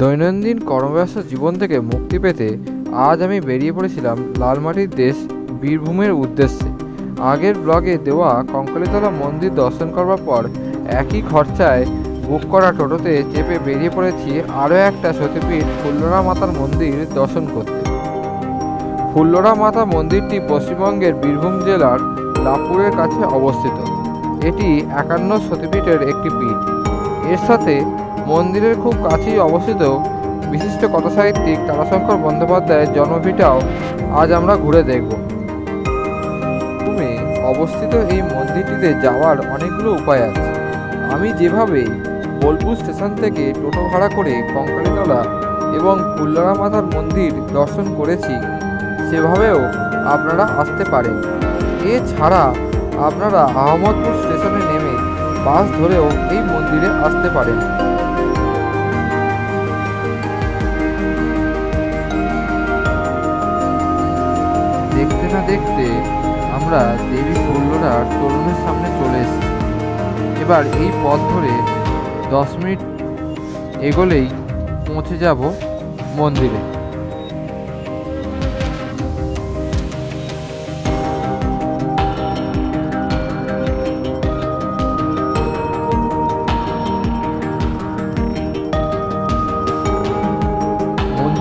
দৈনন্দিন কর্মব্যস্ত জীবন থেকে মুক্তি পেতে আজ আমি বেরিয়ে পড়েছিলাম লালমাটির দেশ বীরভূমের উদ্দেশ্যে। আগের ব্লগে দেওয়া কঙ্কালীতলা মন্দির দর্শন করবার পর একই খরচায় বুক করা টোটোতে চেপে বেরিয়ে পড়েছি আরও একটা সতীপীঠ ফুল্লরা মাতার মন্দির দর্শন করতে। ফুল্লরা মাতা মন্দিরটি পশ্চিমবঙ্গের বীরভূম জেলার লাভপুরের কাছে অবস্থিত। এটি একান্ন সতীপীঠের একটি পীঠ। এর সাথে মন্দিরের খুব কাছেই অবস্থিত বিশিষ্ট কথাসাহিত্যিক তারাশঙ্কর বন্দ্যোপাধ্যায়ের জন্মভিটাও আজ আমরা ঘুরে দেখব। অবস্থিত এই মন্দিরটিতে যাওয়ার অনেকগুলো উপায় আছে। আমি যেভাবে বোলপুর স্টেশন থেকে টোটো ভাড়া করে কঙ্কালীতলা এবং ফুল্লরা মাতার মন্দির দর্শন করেছি, সেভাবেও আপনারা আসতে পারেন। এছাড়া আপনারা আহমদপুর স্টেশনে নেমে বাস ধরেও এই মন্দিরে আসতে পারেন। দেখতে না দেখতে আমরা দেবী ফুল্লরার তরুণের সামনে চলে এসেছি। এবার এই পথ ধরে দশ মিনিট এগোলেই পৌঁছে যাব মন্দিরে।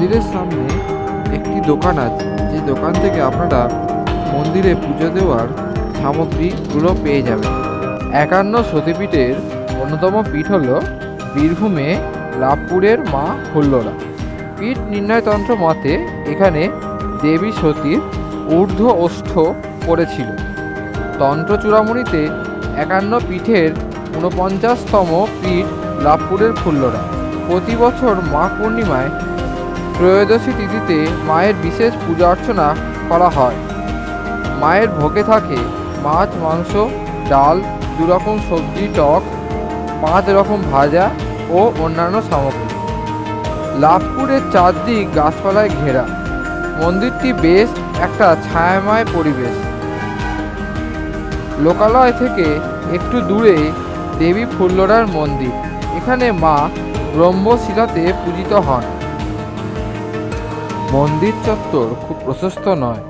মন্দিরের সামনে একটি দোকান আছে। যে দোকান থেকে আপনারা মন্দিরে পুজো দেওয়ার সামগ্রীগুলো পেয়ে যাবেন। একান্ন সতীপীঠের অন্যতম পীঠ হল বীরভূমে লাভপুরের মা হুল্লোড়া পীঠ নির্ণয়তন্ত্র মতে এখানে দেবী সতীর ঊর্ধ্ব ওষ্ঠ পড়েছিল। তন্ত্র চূড়ামণিতে একান্ন পীঠের ঊনপঞ্চাশতম পীঠ লাভপুরের ফুল্লরা প্রতি বছর মা পূর্ণিমায় ত্রয়োদশী তিথিতে মায়ের বিশেষ পূজা অর্চনা করা হয়। মায়ের ভোগে থাকে মাছ, মাংস, ডাল দু রকম সবজি, টক, পাঁচ রকম ভাজা ও অন্যান্য সামগ্রী। লাভপুরের চারদিক গাছপালায় ঘেরা। মন্দিরটি বেশ একটা ছায়াময় পরিবেশ। লোকালয় থেকে একটু দূরে দেবী ফুল্লরার মন্দির। এখানে মা ব্রহ্মশিলাতে পূজিত হন। মন্দির চত্বর খুব প্রশস্ত নয়।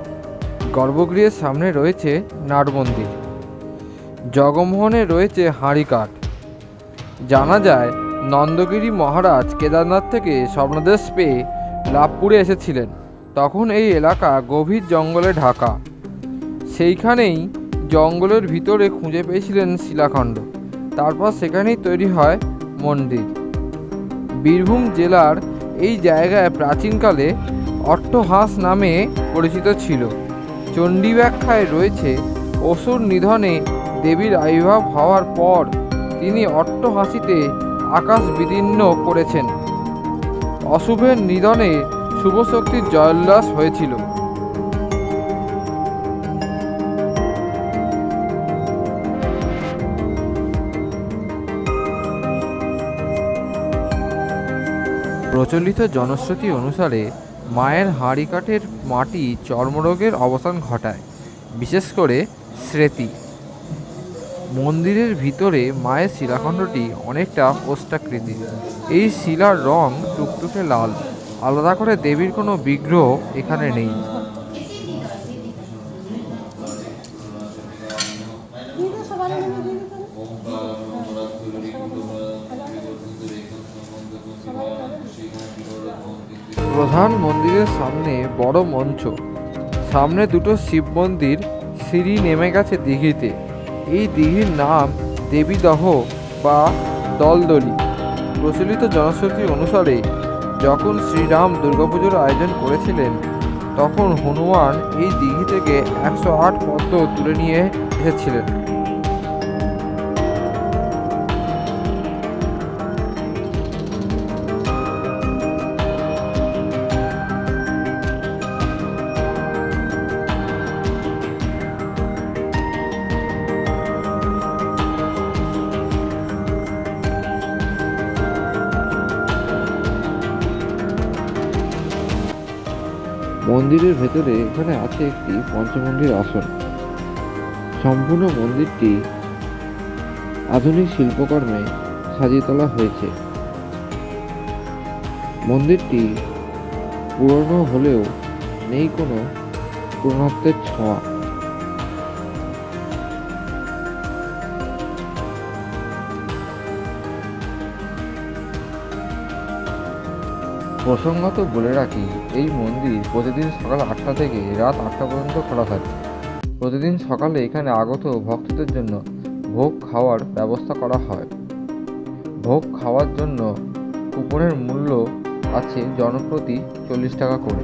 গর্ভগৃহের সামনে রয়েছে নাট মন্দির। জগমোহনে রয়েছে হাঁড়িকাঠ জানা যায়, নন্দগিরি মহারাজ কেদারনাথ থেকে স্বর্ণদেশ পেয়ে লাভপুরে এসেছিলেন। তখন এই এলাকা গভীর জঙ্গলে ঢাকা। সেইখানেই জঙ্গলের ভিতরে খুঁজে পেয়েছিলেন শিলাখণ্ড। তারপর সেখানেই তৈরি হয় মন্দির। বীরভূম জেলার এই জায়গায় প্রাচীনকালে অট্টহাস নামে পরিচিত ছিল। চণ্ডী ব্যাখ্যায় রয়েছে, অসুর নিধনে দেবীর আবির্ভাব হওয়ার পর তিনি অট্টহাসিতে আকাশ বিদীর্ণ করেছেন। অশুভের নিধনে শুভ শক্তির জয়োল্লাস হয়েছিল। প্রচলিত জনশ্রুতি অনুসারে মায়ের হাঁড়ি কাঠের মাটি চর্মরোগের অবসান ঘটায়, বিশেষ করে স্মৃতি মন্দিরের ভিতরে মায়ের শিলাখণ্ডটি অনেকটা ওষ্ঠাকৃতির এই শিলার রং টুকটুকে লাল। আলাদা করে দেবীর কোনো বিগ্রহ এখানে নেই। প্রধান মন্দিরের সামনে বড় মঞ্চ। সামনে দুটো শিব মন্দির, সিঁড়ি নেমে গেছে দিঘিতে। এই দিঘির নাম দেবীদহ বা দলদলি। প্রচলিত জনশ্রুতি অনুসারে, যখন শ্রীরাম দুর্গাপুজোর আয়োজন করেছিলেন, তখন হনুমান এই দিঘি থেকে একশো আট পদ্ম তুলে নিয়ে এসেছিলেন। মন্দিরের ভেতরে এখানে আছে একটি পঞ্চমন্দির আসন। সম্পূর্ণ মন্দিরটি আধুনিক শিল্পকর্মে সাজিয়ে তোলা হয়েছে। মন্দিরটি পুরনো হলেও নেই কোনো পুরনত্বের ছোঁয়া। প্রসঙ্গত বলে রাখি, এই মন্দির প্রতিদিন সকাল আটটা থেকে রাত আটটা পর্যন্ত খোলা থাকে। প্রতিদিন সকালে এখানে আগত ভক্তদের জন্য ভোগ খাওয়ার ব্যবস্থা করা হয়। ভোগ খাওয়ার জন্য কুপনের মূল্য আছে জনপ্রতি চল্লিশ টাকা করে।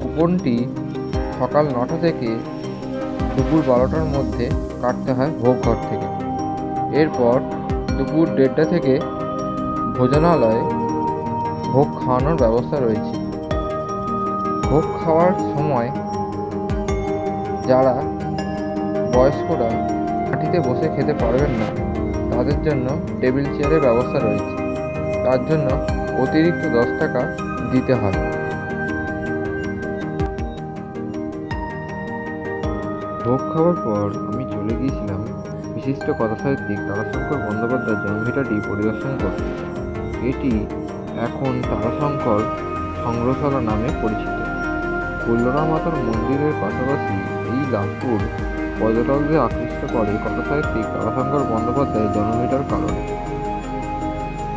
কুপনটি সকাল নটা থেকে দুপুর বারোটার মধ্যে কাটতে হয় ভোগ ঘর থেকে। এরপর দুপুর দেড়টা থেকে ভোজনালয়ে ভোগ খাওয়ানোর ব্যবস্থা রয়েছে। ভোগ খাওয়ার সময় যারা বয়স্করা মাটিতে বসে খেতে পারবেন না, তাদের জন্য টেবিল চেয়ারের ব্যবস্থা রয়েছে। তার জন্য অতিরিক্ত দশ টাকা দিতে হয়। ভোগ খাওয়ার পর আমি চলে গিয়েছিলাম বিশিষ্ট কথাসাহিত্যিক তারাশঙ্কর বন্দ্যোপাধ্যায়ের জন্মভিটাটি পরিদর্শন করতে। এটি এখন তারাশঙ্কর সংগ্রহশালা নামে পরিচিত। কল্যাণা মাতার মন্দিরের পাশাপাশি এই লাভপুর পর্যটকদের আকৃষ্ট করে, কথাসাহিত্যিক তারাশঙ্কর বন্দ্যোপাধ্যায়ের জন্মভিটার কারণে।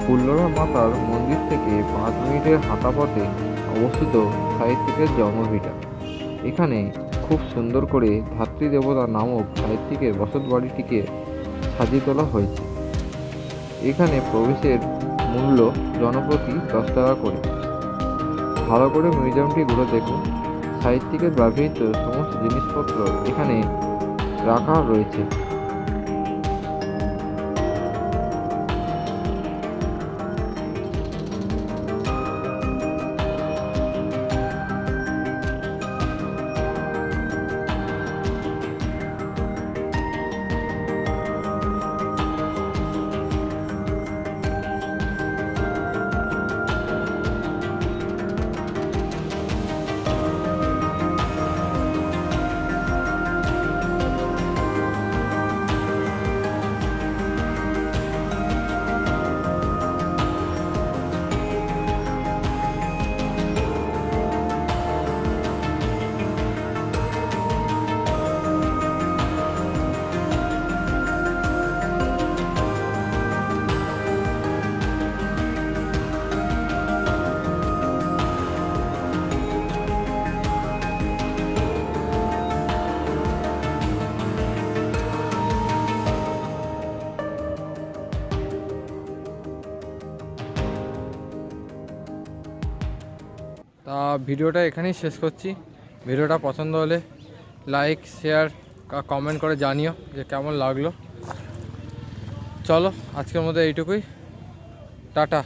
ফুল্লরা মাতার মন্দির থেকে পাঁচ মিনিটের হাঁটা পথে অবস্থিত সাহিত্যিকের জন্মভিটা। এখানে খুব সুন্দর করে ধাত্রী দেবতা নামক সাহিত্যিকের বসত বাড়িটিকে সাজিয়ে তোলা হয়েছে। এখানে প্রবেশের মূল্য জনপ্রতি দশ টাকা করে। ভালো করে মিউজিয়ামটি ঘুরে দেখুন। সাহিত্যিকের ব্যবহৃত সমস্ত জিনিসপত্র এখানে রাখা রয়েছে। তা ভিডিওটা এখানেই শেষ করছি। ভিডিওটা পছন্দ হলে লাইক শেয়ার কমেন্ট করে জানিও যে কেমন লাগল। চলো, আজকের মতো এইটুকুই। টাটা।